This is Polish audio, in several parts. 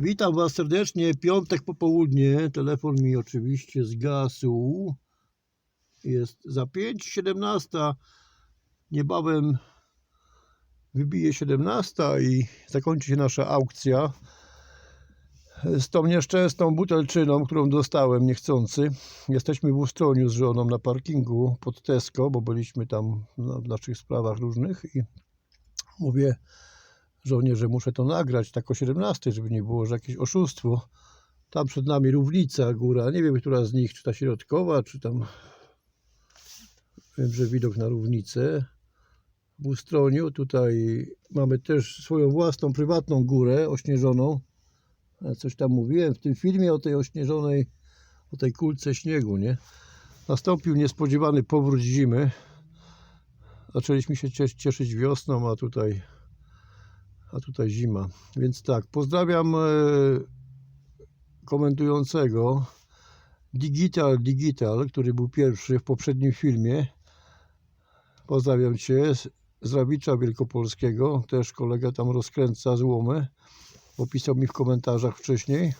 Witam Was serdecznie. Piątek popołudnie. Telefon mi oczywiście zgasł. Jest za 5.17. Niebawem wybije 17 i zakończy się nasza aukcja z tą nieszczęsną butelczyną, którą dostałem niechcący. Jesteśmy w Ustroniu z żoną na parkingu pod Tesco, bo byliśmy tam w naszych sprawach różnych i mówię żonie, że muszę to nagrać tak o 17, żeby nie było, że jakieś oszustwo. Tam przed nami równica, góra, nie wiem, która z nich, czy ta środkowa, czy tam wiem, że widok na równicę. W Ustroniu tutaj mamy też swoją własną, prywatną górę ośnieżoną. Coś tam mówiłem w tym filmie o tej ośnieżonej, o tej kulce śniegu, nie? Nastąpił niespodziewany powrót zimy. Zaczęliśmy się cies- cieszyć wiosną, a tutaj a tutaj zima. Więc tak, pozdrawiam e, komentującego Digital Digital, który był pierwszy w poprzednim filmie. Pozdrawiam Cię z- Rawicza Wielkopolskiego. Też kolega tam rozkręca złomy. Opisał mi w komentarzach wcześniej.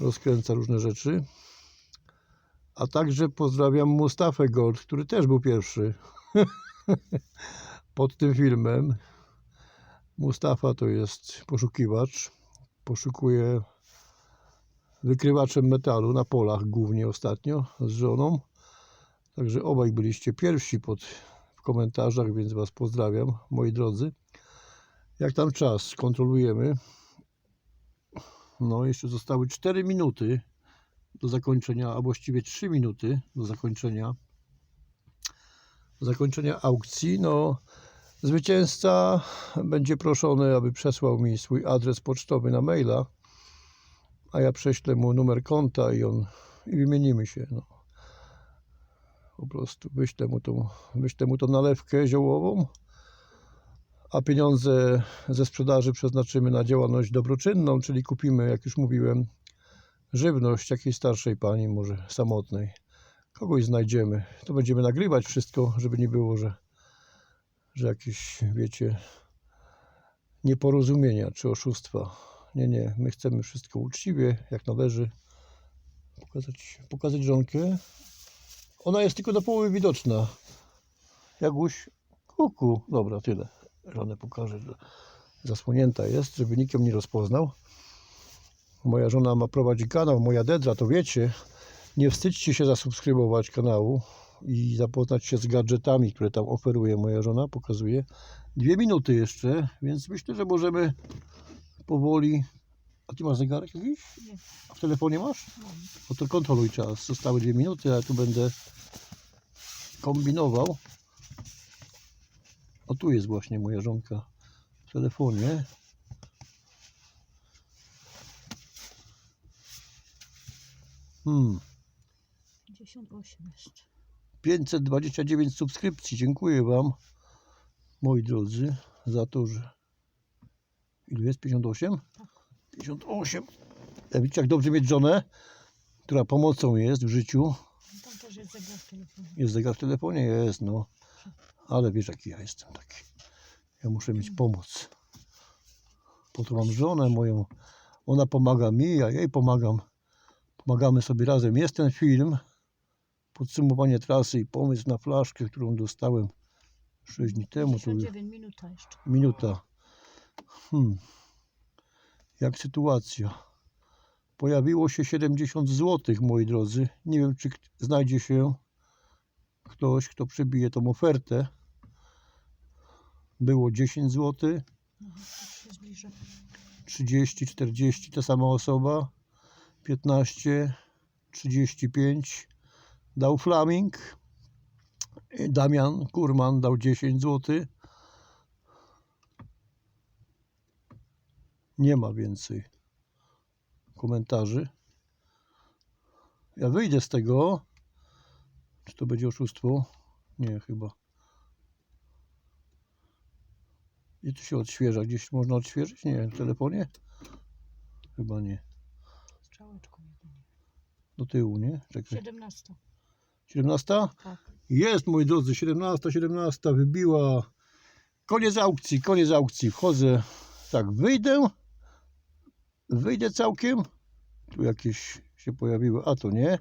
Rozkręca różne rzeczy. A także pozdrawiam Mustafę Gold, który też był pierwszy pod tym filmem. Mustafa to jest poszukiwacz. Poszukuje wykrywaczem metalu na polach głównie ostatnio z żoną. Także obaj byliście pierwsi pod, w komentarzach, więc Was pozdrawiam, moi drodzy. Jak tam czas? Kontrolujemy. No, jeszcze zostały 4 minuty do zakończenia, a właściwie 3 minuty do zakończenia do zakończenia aukcji. No, Zwycięzca będzie proszony, aby przesłał mi swój adres pocztowy na maila, a ja prześlę mu numer konta i on i wymienimy się. No. Po prostu wyślę mu, tą, wyślę mu tą nalewkę ziołową, a pieniądze ze sprzedaży przeznaczymy na działalność dobroczynną, czyli kupimy, jak już mówiłem, żywność jakiejś starszej pani, może samotnej. Kogoś znajdziemy. To będziemy nagrywać wszystko, żeby nie było, że że jakieś, wiecie, nieporozumienia czy oszustwa. Nie, nie, my chcemy wszystko uczciwie, jak należy. Pokazać, pokazać żonkę. Ona jest tylko do połowy widoczna. Jaguś, kuku. Dobra, tyle. Żonę pokażę. że Zasłonięta jest, żeby nikt ją nie rozpoznał. Moja żona ma prowadzić kanał, moja dedra, to wiecie. Nie wstydźcie się zasubskrybować kanału i zapoznać się z gadżetami, które tam oferuje moja żona, pokazuje. Dwie minuty jeszcze, więc myślę, że możemy powoli. A ty masz zegarek jakiś? Nie. A w telefonie masz? No to kontroluj czas. Zostały dwie minuty, a ja tu będę kombinował. O tu jest właśnie moja żonka w telefonie. Hmm. 58 jeszcze. 529 subskrypcji. Dziękuję Wam, moi drodzy, za to, że. Ile jest? 58? 58. Ja widzicie, jak dobrze mieć żonę, która pomocą jest w życiu. Tam też jest zegar w telefonie. Jest zegar w telefonie? Jest, no. Ale wiesz, jaki ja jestem taki. Ja muszę mieć pomoc. Po to mam żonę moją. Ona pomaga mi, ja jej pomagam. Pomagamy sobie razem. Jest ten film. Podsumowanie trasy i pomysł na flaszkę, którą dostałem 6 dni temu. To 59 minuta jeszcze. minuta. Hmm. Jak sytuacja? Pojawiło się 70 zł, moi drodzy. Nie wiem, czy znajdzie się ktoś, kto przebije tą ofertę. Było 10 zł, No, już się zbliża. 30, 40 ta sama osoba, 15, 35 dał Flaming, Damian Kurman dał 10 zł. Nie ma więcej komentarzy. Ja wyjdę z tego. Czy to będzie oszustwo? Nie, chyba. I tu się odświeża. Gdzieś można odświeżyć? Nie, w telefonie? Chyba nie. Strzałeczką jedynie. Do tyłu, nie? Czekaj. 17. 17? Tak. Jest, moi drodzy, 17, 17 wybiła. Koniec aukcji, koniec aukcji. Wchodzę, tak, wyjdę wyjdzie całkiem. Tu jakieś się pojawiły, a to nie.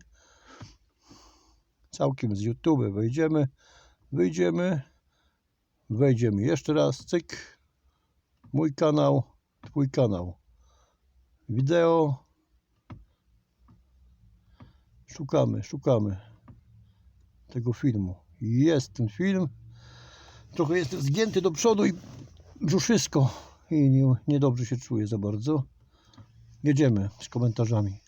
Całkiem z YouTube wejdziemy, wyjdziemy, wejdziemy jeszcze raz, cyk. Mój kanał, twój kanał. Wideo. Szukamy, szukamy tego filmu. Jest ten film. Trochę jestem zgięty do przodu i brzuszysko i nie, niedobrze się czuję za bardzo. Jedziemy z komentarzami.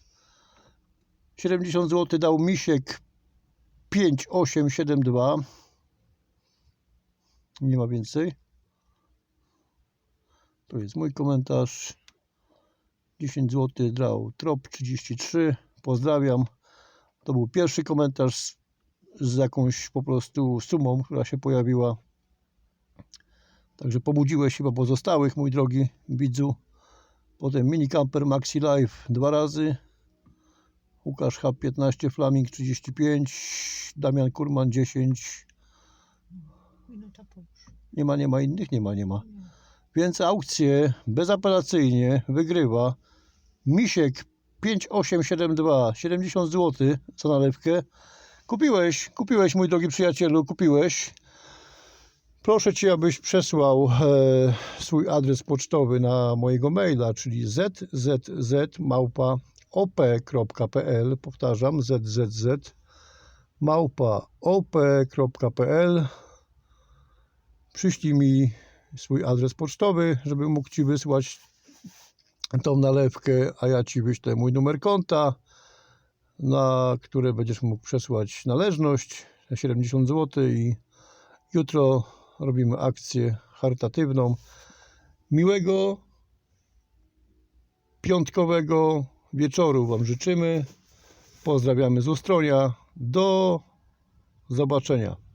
70 zł dał Misiek 5872. Nie ma więcej. To jest mój komentarz. 10 zł dał Trop 33. Pozdrawiam. To był pierwszy komentarz z, jakąś po prostu sumą, która się pojawiła. Także pobudziłeś chyba pozostałych, mój drogi widzu. Potem mini camper Maxi Life dwa razy. Łukasz H15, Flaming 35, Damian Kurman 10. Minuta po już. Nie ma, nie ma innych, nie ma, nie ma. Więc aukcję bezapelacyjnie wygrywa Misiek 5872, 70 zł za nalewkę. Kupiłeś, kupiłeś mój drogi przyjacielu, kupiłeś. Proszę Cię, abyś przesłał e, swój adres pocztowy na mojego maila, czyli zzz małpa op.pl, powtarzam, zzz małpa op.pl. Przyślij mi swój adres pocztowy, żebym mógł Ci wysłać tą nalewkę, a ja Ci wyślę mój numer konta, na które będziesz mógł przesłać należność, 70 zł i jutro robimy akcję charytatywną. Miłego piątkowego wieczoru Wam życzymy. Pozdrawiamy z Ustronia. Do zobaczenia.